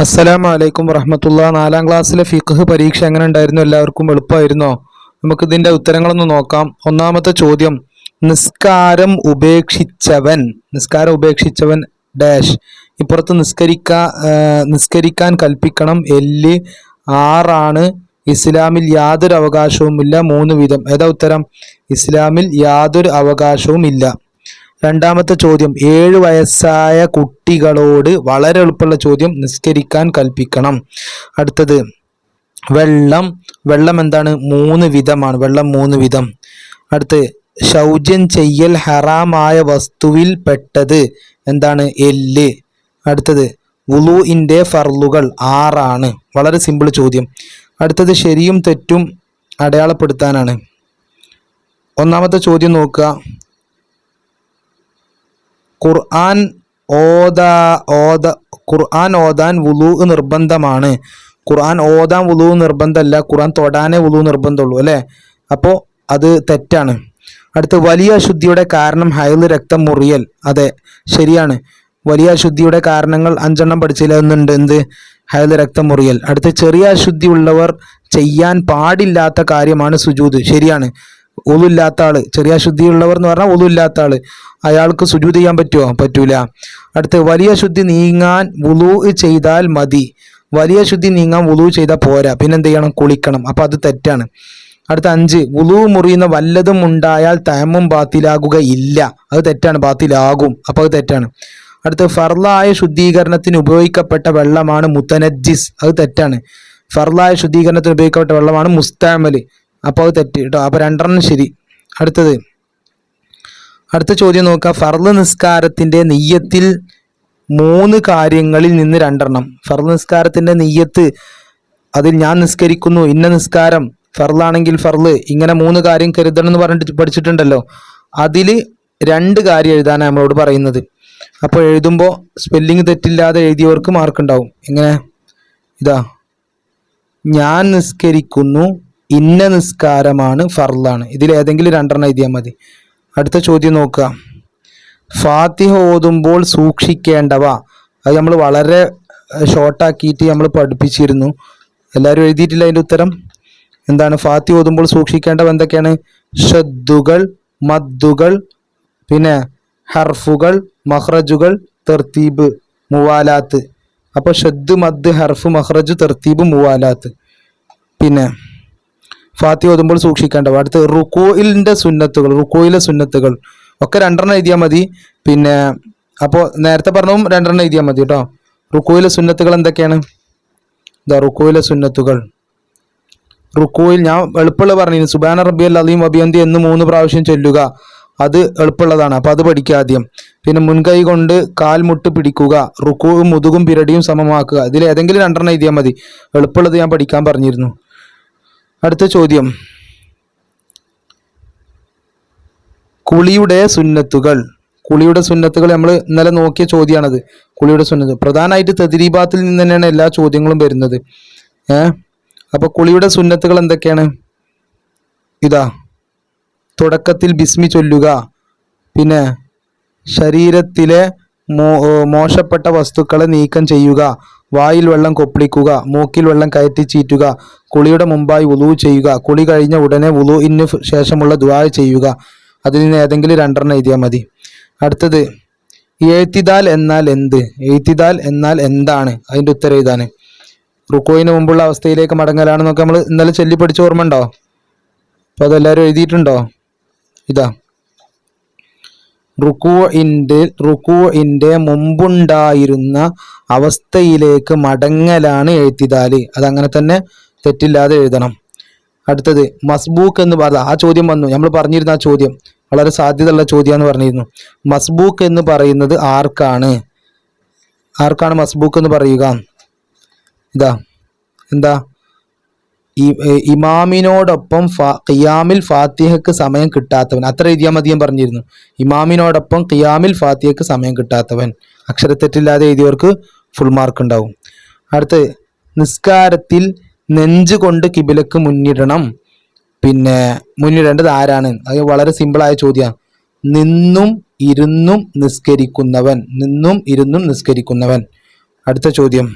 അസ്സലാമു വലൈക്കും വറഹമത്തുള്ള. നാലാം ക്ലാസ്സിലെ ഫിഖ് പരീക്ഷ എങ്ങനെ ഉണ്ടായിരുന്നു എല്ലാവർക്കും എളുപ്പമായിരുന്നോ? നമുക്ക് ഇതിന്റെ ഉത്തരങ്ങളൊന്ന് നോക്കാം. ഒന്നാമത്തെ ചോദ്യം നിസ്കാരം ഉപേക്ഷിച്ചവൻ നിസ്കാരം ഉപേക്ഷിച്ചവൻ ഡാഷ്. ഇപ്പുറത്ത് നിസ്കരിക്ക നിസ്കരിക്കാൻ കൽപ്പിക്കണം. എല്ല് ആറാണ്. ഇസ്ലാമിൽ യാതൊരു അവകാശവുമില്ല. മൂന്ന് വീതം ഏതാ ഉത്തരം? ഇസ്ലാമിൽ യാതൊരു അവകാശവും ഇല്ല രണ്ടാമത്തെ ചോദ്യം ഏഴ് വയസ്സായ കുട്ടികളോട് വളരെ എളുപ്പമുള്ള ചോദ്യം നിസ്കരിക്കാൻ കൽപ്പിക്കണം. അടുത്തത് വെള്ളം വെള്ളം എന്താണ്? മൂന്ന് വിധമാണ്. വെള്ളം മൂന്ന് വിധം. അടുത്ത് ശൗചം ചെയ്യൽ ഹറാമായ വസ്തുവിൽ പെട്ടത് എന്താണ്? എല്ല്. അടുത്തത് വുളുഇന്റെ ഫർലുകൾ ആറാണ്. വളരെ സിമ്പിൾ ചോദ്യം. അടുത്തത് ശരിയും തെറ്റും അടയാളപ്പെടുത്താനാണ്. ഒന്നാമത്തെ ചോദ്യം നോക്കുക. ഖുർആൻ ഓതാ ഓത ഖുർആൻ ഓതാൻ വുളു നിർബന്ധമാണ്. ഖുർആൻ ഓതാൻ വുളു നിർബന്ധമല്ല ഖുർആൻ തൊടാനേ വുളു നിർബന്ധമുള്ളൂ അല്ലേ? അപ്പോൾ അത് തെറ്റാണ്. അടുത്ത് വലിയ അശുദ്ധിയുടെ കാരണം ഹയൽ രക്തം മുറിയൽ. അതെ ശരിയാണ്. വലിയ അശുദ്ധിയുടെ കാരണങ്ങൾ അഞ്ചെണ്ണം പഠിച്ചില്ലെന്നുണ്ട് എന്ത്? ഹയൽ രക്തം മുറിയൽ. അടുത്ത് ചെറിയ അശുദ്ധി ഉള്ളവർ ചെയ്യാൻ പാടില്ലാത്ത കാര്യമാണ് സുജൂത് ശരിയാണ്. ഒലുമില്ലാത്ത ആൾ. ചെറിയ ശുദ്ധിയുള്ളവർ എന്ന് പറഞ്ഞാൽ ഒലുമില്ലാത്ത ആൾ. അയാൾക്ക് സുജൂത് ചെയ്യാൻ പറ്റുമോ പറ്റൂല. അടുത്ത് വലിയ ശുദ്ധി നീങ്ങാൻ വുളു ചെയ്താൽ മതി. വലിയ ശുദ്ധി നീങ്ങാൻ വുളു ചെയ്താൽ പോരാ. പിന്നെ എന്ത് ചെയ്യണം? കുളിക്കണം. അപ്പൊ അത് തെറ്റാണ്. അടുത്ത അഞ്ച് വുളു മുറിയുന്ന വല്ലതും ഉണ്ടായാൽ തയമ്മും ബാത്തിലാകുകയില്ല. അത് തെറ്റാണ്. ബാത്തിലാകും. അപ്പൊ അത് തെറ്റാണ്. അടുത്ത് ഫർലായ ശുദ്ധീകരണത്തിന് ഉപയോഗിക്കപ്പെട്ട വെള്ളമാണ് മുത്തനജിസ് അത് തെറ്റാണ്. ഫർലായ ശുദ്ധീകരണത്തിന് ഉപയോഗിക്കപ്പെട്ട വെള്ളമാണ് മുസ്താമൽ. അപ്പോൾ അത് തെറ്റ് കേട്ടോ. അപ്പോൾ രണ്ടെണ്ണം ശരി. അടുത്തത്. അടുത്ത ചോദ്യം നോക്കുക. ഫർദ് നിസ്കാരത്തിന്റെ നെയ്യത്തിൽ മൂന്ന് കാര്യങ്ങളിൽ നിന്ന് രണ്ടെണ്ണം. ഫർദ് നിസ്കാരത്തിന്റെ നെയ്യത്ത് അതിൽ ഞാൻ നിസ്കരിക്കുന്നു ഇന്ന നിസ്കാരം ഫർലാണെങ്കിൽ ഫർൾ ഇങ്ങനെ മൂന്ന് കാര്യം കരുതണം എന്ന് പറഞ്ഞിട്ട് പഠിച്ചിട്ടുണ്ടല്ലോ. അതിൽ രണ്ട് കാര്യം എഴുതാനാണ് നമ്മളോട് പറയുന്നത്. അപ്പോൾ എഴുതുമ്പോൾ സ്പെല്ലിംഗ് തെറ്റില്ലാതെ എഴുതിയവർക്ക് മാർക്ക് ഉണ്ടാവും എങ്ങനെ? ഇതാ. ഞാൻ നിസ്കരിക്കുന്നു ഇന്ന നിസ്കാരമാണ് ഫർലാണ് ഇതിൽ ഏതെങ്കിലും രണ്ടെണ്ണം എഴുതിയാൽ മതി. അടുത്ത ചോദ്യം നോക്കുക. ഫാത്തിഹ ഓതുമ്പോൾ സൂക്ഷിക്കേണ്ടവ. അത് നമ്മൾ വളരെ ഷോർട്ടാക്കിയിട്ട് നമ്മൾ പഠിപ്പിച്ചിരുന്നു. എല്ലാവരും എഴുതിയിട്ടില്ല അതിന്റെ ഉത്തരം? എന്താണ്? ഫാത്തി ഓതുമ്പോൾ സൂക്ഷിക്കേണ്ടവ എന്തൊക്കെയാണ്? ഷദ്ദുകൾ മദ്ദുകൾ പിന്നെ ഹർഫുകൾ മഹ്റജുകൾ തെർത്തീബ് മുവാലാത്ത്. അപ്പോൾ ഷദ് മദ് ഹർഫ് മഹ്റജ് തെർത്തീബ് മുവാലാത്ത്. പിന്നെ ഫാത്തി ഓതുമ്പോൾ സൂക്ഷിക്കേണ്ടവ അടുത്ത് റുക്കോയിലിന്റെ സുന്നത്തുകൾ റുക്കോയിലെ സുന്നത്തുകൾ. ഒക്കെ രണ്ടെണ്ണം എഴുതിയാൽ മതി. പിന്നെ അപ്പോൾ നേരത്തെ പറഞ്ഞതും രണ്ടെണ്ണം എഴുതിയാൽ മതി കേട്ടോ. റുക്കോയിലെ സുന്നത്തുകൾ എന്തൊക്കെയാണ്? ഇതാ റുക്കോയിലെ സുന്നത്തുകൾ. റുക്കോയിൽ ഞാൻ എളുപ്പമുള്ള പറഞ്ഞു സുബാന റബ്ബിയൽ അലീം അബിയന്തി എന്ന് മൂന്ന് പ്രാവശ്യം ചൊല്ലുക. അത് എളുപ്പമുള്ളതാണ്. അപ്പോൾ അത് പഠിക്കുക ആദ്യം. പിന്നെ മുൻകൈ കൊണ്ട് കാൽമുട്ട് പിടിക്കുക. റുക്കുവും മുതുകും പിരടിയും സമമാക്കുക. ഇതിൽ ഏതെങ്കിലും രണ്ടെണ്ണം എഴുതിയാൽ മതി. എളുപ്പമുള്ളത് ഞാൻ പഠിക്കാൻ പറഞ്ഞിരുന്നു. അടുത്ത ചോദ്യം. കുളിയുടെ സുന്നത്തുകൾ. കുളിയുടെ സുന്നത്തുകൾ നമ്മൾ ഇന്നലെ നോക്കിയ ചോദ്യമാണത്. കുളിയുടെ സുന്നത്ത്. പ്രധാനമായിട്ട് തദ്രീബാത്തിൽ നിന്ന് തന്നെയാണ് എല്ലാ ചോദ്യങ്ങളും വരുന്നത്. ഏ? അപ്പൊ കുളിയുടെ സുന്നത്തുകൾ എന്തൊക്കെയാണ്? ഇതാ. തുടക്കത്തിൽ ബിസ്മി ചൊല്ലുക. പിന്നെ ശരീരത്തിലെ മോശപ്പെട്ട വസ്തുക്കളെ നീക്കം ചെയ്യുക. വായിൽ വെള്ളം കൊപ്പിളിക്കുക മൂക്കിൽ വെള്ളം കയറ്റി ചീറ്റുക കുളിയുടെ മുമ്പായി ഉളു ചെയ്യുക കുളി കഴിഞ്ഞ ഉടനെ ഉലുവിന് ശേഷമുള്ള ദ്വാ ചെയ്യുക. അതിൽ നിന്ന് ഏതെങ്കിലും രണ്ടെണ്ണം എഴുതിയാൽ മതി. അടുത്തത് എഴുത്തിദാൽ എന്നാൽ എന്ത്? എഴുത്തിദാൽ എന്നാൽ എന്താണ്? അതിന്റെ ഉത്തരം എഴുതാണ്. റുക്കോയിന് മുമ്പുള്ള അവസ്ഥയിലേക്ക് മടങ്ങലാണെന്നൊക്കെ നമ്മൾ ഇന്നലെ ചൊല്ലി പഠിച്ച ഓർമ്മ ഉണ്ടോ? അപ്പോൾ അതെല്ലാവരും എഴുതിയിട്ടുണ്ടോ? ഇതാ. റുക്കുവിന്റെ റുക്കുവിന്റെ മുമ്പുണ്ടായിരുന്ന അവസ്ഥയിലേക്ക് മടങ്ങലാണ് എഴുത്തിതാൽ. അതങ്ങനെ തന്നെ തെറ്റില്ലാതെ എഴുതണം. അടുത്തത് മസ്ബൂക്ക് എന്ന് പറഞ്ഞ ആ ചോദ്യം വന്നു. നമ്മൾ പറഞ്ഞിരുന്ന ആ ചോദ്യം. വളരെ സാധ്യതയുള്ള ചോദ്യമാണെന്ന് പറഞ്ഞിരുന്നു. മസ്ബൂക്ക് എന്ന് പറയുന്നത് ആർക്കാണ്? ആർക്കാണ് മസ്ബൂക്ക് എന്ന് പറയുക? ഇതാ എന്താ? ഇമാമിനോടൊപ്പം ഫാ- ഖിയാമിൽ ഫാത്തിഹക്ക് സമയം കിട്ടാത്തവൻ. അത്ര എഴുതിയാൽ മതി ഞാൻ പറഞ്ഞിരുന്നു. ഇമാമിനോടൊപ്പം ഖിയാമിൽ ഫാത്തിഹക്ക് സമയം കിട്ടാത്തവൻ. അക്ഷരത്തെറ്റില്ലാതെ എഴുതിയവർക്ക് ഫുൾ മാർക്ക് ഉണ്ടാവും. അടുത്ത് നിസ്കാരത്തിൽ നെഞ്ചുകൊണ്ട് കിബിലക്ക് മുന്നിടണം. പിന്നെ മുന്നിടേണ്ടത് ആരാണ്? അത് വളരെ സിമ്പിളായ ചോദ്യമാണ് നിന്നും ഇരുന്നും നിസ്കരിക്കുന്നവൻ. നിന്നും ഇരുന്നും നിസ്കരിക്കുന്നവൻ. അടുത്ത ചോദ്യം.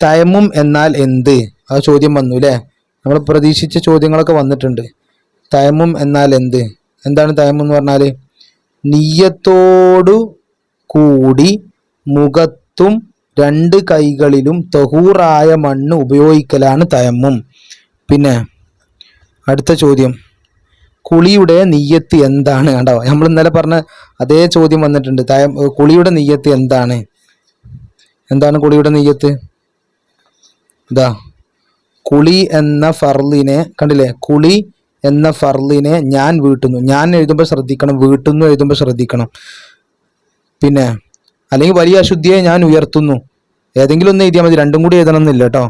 തയമ്മും എന്നാൽ എന്ത്? ആ ചോദ്യം വന്നു അല്ലേ നമ്മൾ പ്രതീക്ഷിച്ച ചോദ്യങ്ങളൊക്കെ വന്നിട്ടുണ്ട്. തയമ്മും എന്നാൽ എന്ത്? എന്താണ് തയമം എന്ന് പറഞ്ഞാൽ നീയത്തോടു കൂടി മുഖത്തും രണ്ട് കൈകളിലും തഹൂറായ മണ്ണ് ഉപയോഗിക്കലാണ് തയമ്മും പിന്നെ അടുത്ത ചോദ്യം. കുളിയുടെ നീയത്ത് എന്താണ്? കണ്ടോ? നമ്മൾ ഇന്നലെ പറഞ്ഞ അതേ ചോദ്യം വന്നിട്ടുണ്ട്. തയം കുളിയുടെ നീയത്ത് എന്താണ്? എന്താണ് കുളിയുടെ നീയത്ത്? ഇതാ കുളി എന്ന ഫർലിനെ കണ്ടില്ലേ? കുളി എന്ന ഫർലിനെ ഞാൻ വീട്ടുന്നു. ഞാൻ എഴുതുമ്പോൾ ശ്രദ്ധിക്കണം വീട്ടുന്നു എഴുതുമ്പോൾ ശ്രദ്ധിക്കണം. പിന്നെ അല്ലെങ്കിൽ വലിയ അശുദ്ധിയെ ഞാൻ ഉയർത്തുന്നു. ഏതെങ്കിലും ഒന്ന് എഴുതിയാൽ മതി. രണ്ടും കൂടി എഴുതണം എന്നില്ല കേട്ടോ.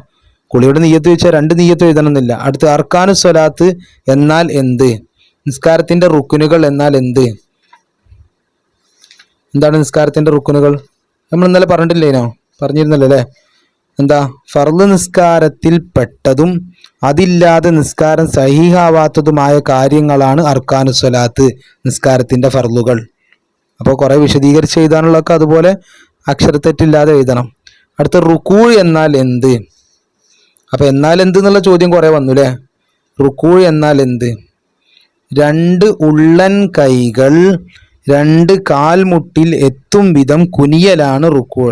കുളിയുടെ നീയത്ത് വെച്ചാൽ രണ്ട് നീയത്ത് എഴുതണം എന്നില്ല അടുത്ത് അർക്കാനു സ്വലാത്ത് എന്നാൽ എന്ത്? നിസ്കാരത്തിന്റെ റുക്കുനുകൾ എന്നാൽ എന്ത്? എന്താണ് നിസ്കാരത്തിന്റെ റുക്കുനുകൾ നമ്മൾ ഇന്നലെ പറഞ്ഞിട്ടില്ലേനോ? പറഞ്ഞിരുന്നല്ലോ അല്ലേ? എന്താ? ഫർൾ നിസ്കാരത്തിൽ പെട്ടതും അതില്ലാതെ നിസ്കാരം സഹീഹാവാത്തതുമായ കാര്യങ്ങളാണ് അർക്കാനു സ്വലാത്ത് നിസ്കാരത്തിന്റെ ഫർളുകൾ അപ്പോൾ കുറേ വിശദീകരിച്ച് എഴുതാനുള്ളതൊക്കെ അതുപോലെ അക്ഷരത്തെറ്റില്ലാതെ എഴുതണം. അടുത്ത റുക്കൂ എന്നാൽ എന്ത്? അപ്പോൾ എന്നാൽ എന്ത് എന്നുള്ള ചോദ്യം കുറേ വന്നു അല്ലേ റുക്കൂ എന്നാൽ എന്ത്? രണ്ട് ഉള്ളൻ കൈകൾ രണ്ട് കാൽമുട്ടിൽ എത്തും വിധം കുനിയലാണ് റുക്കൂ.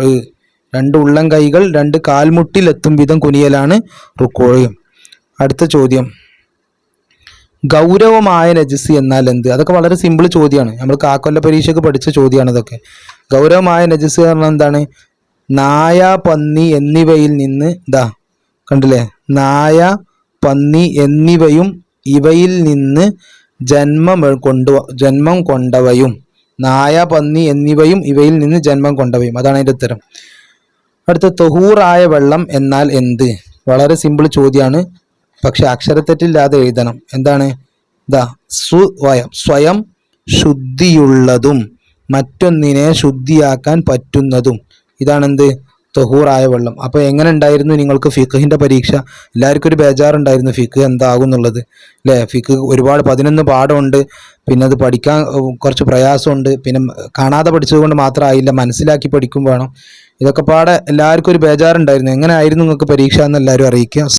രണ്ട് ഉള്ളം കൈകൾ രണ്ട് കാൽമുട്ടിലെത്തും വിധം കുനിയലാണ് റുക്കോഴയും അടുത്ത ചോദ്യം. ഗൗരവമായ നജസ് എന്നാൽ എന്ത്? അതൊക്കെ വളരെ സിമ്പിൾ ചോദ്യമാണ്. നമ്മൾ കാക്കൊല്ല പരീക്ഷയ്ക്ക് പഠിച്ച ചോദ്യമാണ് ഇതൊക്കെ. ഗൗരവമായ നജസ് പറഞ്ഞാൽ എന്താണ്? നായ പന്നി എന്നിവയിൽ നിന്ന് ദാ കണ്ടില്ലേ? നായ പന്നി എന്നിവയും ഇവയിൽ നിന്ന് ജന്മം കൊണ്ടു ജന്മം കൊണ്ടവയും. നായ പന്നി എന്നിവയും ഇവയിൽ നിന്ന് ജന്മം കൊണ്ടവയും. അതാണ് അതിന്റെ ഉത്തരം. അടുത്ത തൊഹൂറായ വെള്ളം എന്നാൽ എന്ത്? വളരെ സിമ്പിൾ ചോദ്യമാണ് പക്ഷെ അക്ഷരത്തെറ്റില്ലാതെ എഴുതണം. എന്താണ്? ദാ സ്വയം സ്വയം ശുദ്ധിയുള്ളതും മറ്റൊന്നിനെ ശുദ്ധിയാക്കാൻ പറ്റുന്നതും. ഇതാണെന്ത്? തൊഹൂറായ വെള്ളം. അപ്പോൾ എങ്ങനെ ഉണ്ടായിരുന്നു നിങ്ങൾക്ക് ഫിഖിന്റെ പരീക്ഷ? എല്ലാവർക്കും ഒരു ബേജാറുണ്ടായിരുന്നു ഫിഖ് എന്താകും എന്നുള്ളത് അല്ലേ ഫിഖ് ഒരുപാട് പതിനൊന്ന് പാഠമുണ്ട്. പിന്നെ അത് പഠിക്കാൻ കുറച്ച് പ്രയാസമുണ്ട്. പിന്നെ കാണാതെ പഠിച്ചതുകൊണ്ട് മാത്രമായില്ല മനസ്സിലാക്കി പഠിക്കും വേണം. ഇതൊക്കെ പാടെ എല്ലാവർക്കും ഒരു ബേജാറുണ്ടായിരുന്നു. എങ്ങനെയായിരുന്നു നിങ്ങൾക്ക് പരീക്ഷ എന്ന് എല്ലാവരും അറിയിക്കുക.